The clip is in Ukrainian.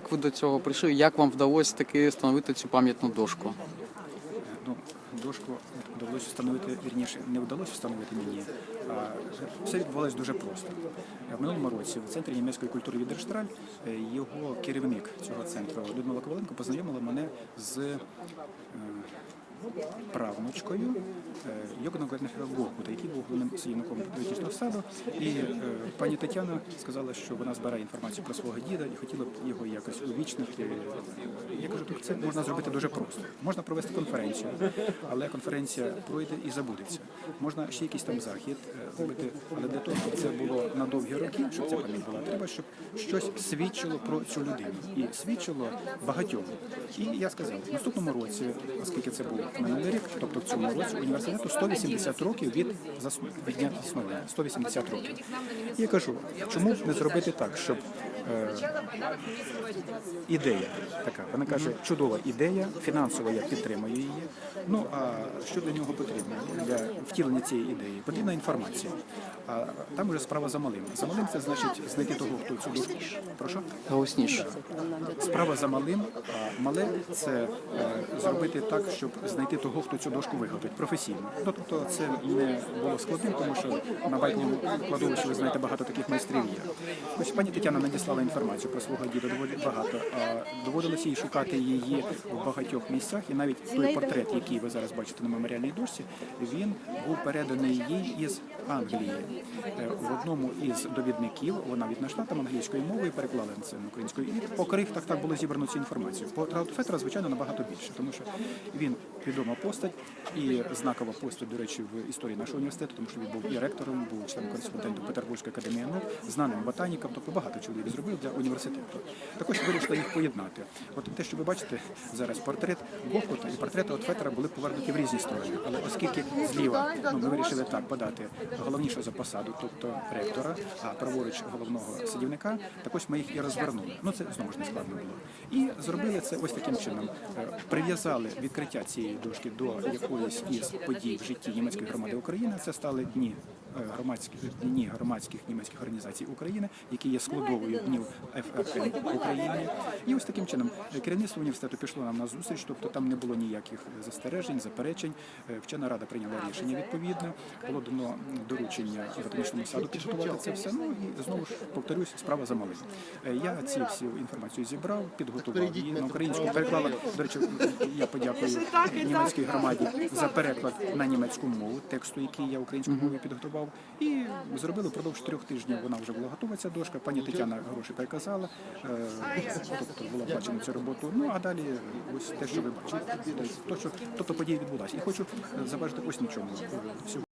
Як ви до цього прийшли? Як вам вдалося таки встановити цю пам'ятну дошку? Ну, дошку вдалося встановити, вірніше, не вдалося встановити мені. А все відбувалося дуже просто. В минулому році в центрі німецької культури Відерштраль е, його керівник цього центру Людмила Коваленко познайомила мене з е, правнучкою е, Йогана Гетнефера Гохута, який був головним садівником політичного саду. І е, пані Тетяна сказала, що вона збирає інформацію про свого діда і хотіла б його якось увічнити. Я кажу, так це можна зробити дуже просто. Можна провести конференцію, але конференція пройде і забудеться. Можна ще якийсь там захід е, зробити, але для того, щоб це було на довгі роки, щоб ця пам'ять була, треба, щоб щось свідчило про цю людину і свідчило багатьом. І я сказав, в наступному році, оскільки це був рік, тобто в цьому році університету 180 років від від дня заснування, 180 років. І я кажу, чому б не зробити так, щоб е, ідея така. Вона каже, чудова ідея, фінансово я підтримую її. Ну а що для нього потрібно? Для втілення цієї ідеї потрібна інформація. А там вже справа за малим. За малим це значить знайти того, хто цю дошку. Прошу? Голосніше. Справа за малим, а мале це е, зробити так, щоб знайти того, хто цю дошку виготовить професійно. Ну тобто це не було складним, тому що на байковому кладовищі ви знаєте багато таких майстрів є. Ось пані Тетяна надіслала інформацію про свого діда доволі багато. А доводилося їй шукати її в багатьох місцях, і навіть той портрет, який ви зараз бачите на меморіальній дошці, він був переданий їй із Англії. Одному із довідників вона віднайшла там англійською мовою, переклала це на українською. І по крихтах так було зібрано цю інформацію. По Траутфетера, звичайно, набагато більше, тому що він відома постать і знакова постать, до речі, в історії нашого університету, тому що він був і ректором, був членом кореспондентом Петербурзької академії наук, знаним ботаніком, тобто багато чого він зробив для університету. Також вирішила їх поєднати. От те, що ви бачите зараз, портрет Гохута і портрет Отфетера були повернуті в різні сторони. Але оскільки зліва ну, ми вирішили так подати головніше за посаду, тобто ректора, а праворуч головного садівника, так ось ми їх і розвернули. Ну це знову ж не складно було. І зробили це ось таким чином. Е, Прив'язали відкриття цієї дошки до якоїсь із подій в житті німецької громади України. Це стали дні громадських дні громадських німецьких організацій України, які є складовою днів ФРН в Україні. І ось таким чином е, керівництво університету пішло нам на зустріч, тобто там не було ніяких застережень, заперечень. Е, Вчена рада прийняла рішення відповідне. Було дано доручення ботанічному саду підготувати це все. Ну і знову ж повторюсь, справа за малим. Е, Я ці всю інформацію зібрав, підготував її на українську. Переклала до речі, я подякую німецькій громаді за переклад на німецьку мову тексту, який я українською мовою підготував. І зробили впродовж трьох тижнів. Вона вже була готова ця дошка. Пані Тетяна гроші переказала, е, тобто була бачена цю роботу. Ну а далі ось те, що ви бачите. Тобто, тобто подія відбулася. І хочу заважити ось на чому.